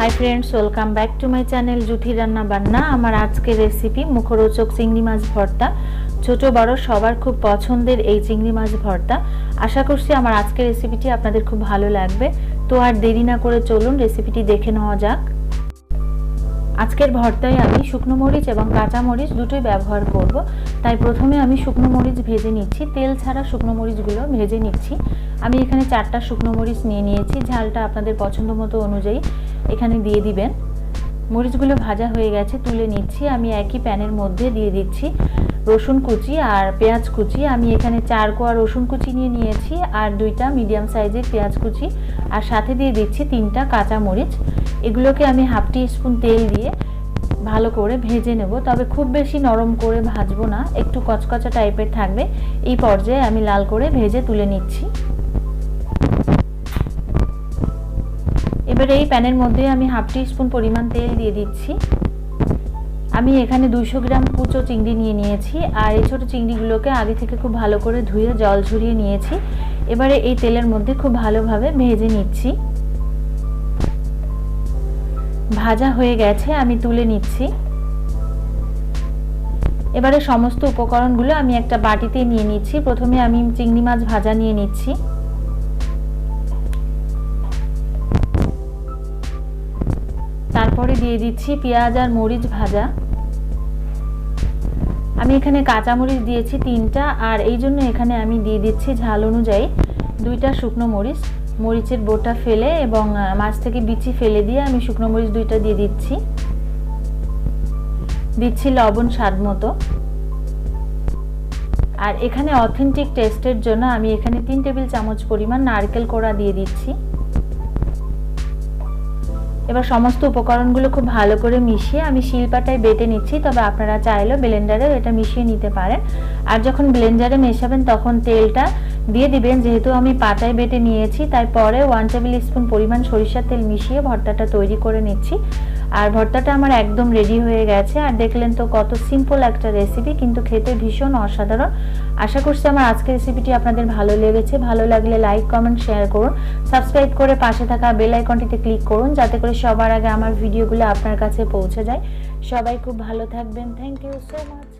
Hi friends welcome back to my channel Juthi রান্না বান্না আমার আজকের রেসিপি মুখরোচক চিংড়ি মাছ ভর্তা। ছোট, বড়, সবার খুব পছন্দের এই চিংড়ি মাছ ভর্তা। আশা করছি আমার আজকের রেসিপিটি আপনাদের খুব ভালো লাগবে। তো আর দেরি না করে চলুন রেসিপিটি দেখে নেওয়া যাক। আজকের ভর্তায় আমি শুকনো মরিচ এবং কাঁচা মরিচ দুটোই ব্যবহার করব। তাই প্রথমে আমি শুকনো মরিচ ভেজে নিচ্ছি। তেল ছাড়া শুকনো মরিচগুলো ভেজে নিচ্ছি। আমি এখানে চারটা শুকনো মরিচ নিয়ে নিয়েছি। ঝালটা আপনাদের পছন্দ মতো অনুযায়ী এখানে দিয়ে দিবেন। মরিচগুলো ভাজা হয়ে গেছে, তুলে নিচ্ছি। আমি একই প্যানের মধ্যে দিয়ে দিচ্ছি রসুন কুচি আর পেঁয়াজ কুচি। আমি এখানে চার কোয়া রসুন কুচি নিয়ে নিয়েছি আর দুইটা মিডিয়াম সাইজের পেঁয়াজ কুচি। আর সাথে দিয়ে দিচ্ছি তিনটা কাঁচা মরিচ। এগুলোকে আমি হাফ টি স্পুন তেল দিয়ে ভালো করে ভেজে নেব। তবে খুব বেশি নরম করে ভাজবো না, একটু কচকচা টাইপের থাকবে। এই পর্যায়ে আমি লাল করে ভেজে তুলে নিচ্ছি। এবার এই প্যানের মধ্যে আমি হাফ টি স্পুন পরিমাণ তেল দিয়ে দিচ্ছি। আমি এখানে দুশো গ্রাম কুচো চিংড়ি নিয়ে নিয়েছি, আর এই ছোটো চিংড়িগুলোকে আগে থেকে খুব ভালো করে ধুয়ে জল ঝরিয়ে নিয়েছি। এবারে এই তেলের মধ্যে খুব ভালোভাবে ভেজে নিচ্ছি। ভাজা হয়ে গেছে, আমি তুলে নিচ্ছি। এবারে সমস্ত উপকরণগুলো আমি একটা বাটিতে নিয়ে নিচ্ছি। প্রথমে আমি চিংড়ি মাছ ভাজা নিয়ে নিচ্ছি। তারপরে দিয়ে দিচ্ছি পেঁয়াজ আর মরিচ ভাজা। আমি এখানে কাঁচামরিচ দিয়েছি তিনটা, আর এই জন্য এখানে আমি দিয়ে দিচ্ছি ঝাল অনুযায়ী দুইটা শুকনো মরিচ। মরিচের বোটা ফেলে এবং মাছ থেকে বিচি ফেলে দিয়ে আমি শুকনো মরিচ দুইটা দিয়ে দিচ্ছি। দিচ্ছি লবণ স্বাদ মতো। আর এখানে অথেন্টিক টেস্টের জন্য আমি এখানে তিন টেবিল চামচ পরিমাণ নারকেল কোড়া দিয়ে দিচ্ছি। এবার সমস্ত উপকরণগুলো খুব ভালো করে মিশিয়ে আমি শিলপাটায় বেটে নিচ্ছি, তবে আপনারা চাইলেও ব্লেন্ডারেও এটা মিশিয়ে নিতে পারেন। আর যখন ব্লেন্ডারে মেশাবেন তখন তেলটা দিয়ে দিবেন, যেহেতু আমি পাতায় বেটে নিয়েছি তাই পরে ওয়ান টেবিল স্পুন পরিমাণ সরিষার তেল মিশিয়ে ভর্তাটা তৈরি করে নিচ্ছি। আর ভর্তাটা আমার একদম রেডি হয়ে গেছে। আর দেখলেন তো কত সিম্পল একটা রেসিপি কিন্তু খেতে ভীষণ অসাধারণ। আশা করছি আমার আজকের রেসিপিটি আপনাদের ভালো লেগেছে। ভালো লাগলে লাইক কমেন্ট শেয়ার করুন। সাবস্ক্রাইব করে পাশে থাকা বেল আইকনটিতে ক্লিক করুন, যাতে করে সবার আগে আমার ভিডিওগুলো আপনার কাছে পৌঁছে যায়। সবাই খুব ভালো থাকবেন। Thank you so much